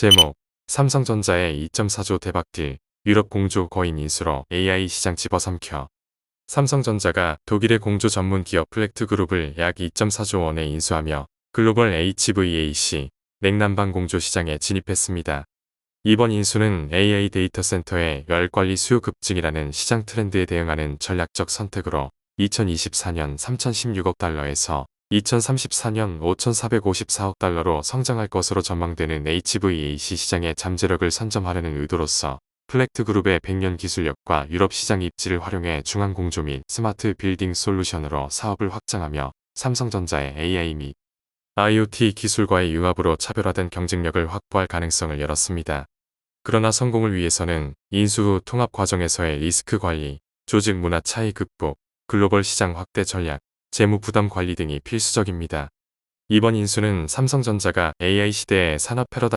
제목 삼성전자의 2.4조 대박딜 유럽 공조 거인 인수로 AI 시장 집어삼켜 삼성전자가 독일의 공조 전문 기업 플렉트 그룹을 약 2.4조 원에 인수하며 글로벌 HVAC 냉난방 공조 시장에 진입했습니다. 이번 인수는 AI 데이터 센터의 열 관리 수요 급증이라는 시장 트렌드에 대응하는 전략적 선택으로 2024년 3,016억 달러에서 2034년 5,454억 달러로 성장할 것으로 전망되는 HVAC 시장의 잠재력을 선점하려는 의도로서 플렉트 그룹의 100년 기술력과 유럽 시장 입지를 활용해 중앙 공조 및 스마트 빌딩 솔루션으로 사업을 확장하며 삼성전자의 AI 및 IoT 기술과의 융합으로 차별화된 경쟁력을 확보할 가능성을 열었습니다. 그러나 성공을 위해서는 인수 후 통합 과정에서의 리스크 관리, 조직 문화 차이 극복, 글로벌 시장 확대 전략, 재무 부담 관리 등이 필수적입니다. 이번 인수는 삼성전자가 AI 시대의 산업 패러다임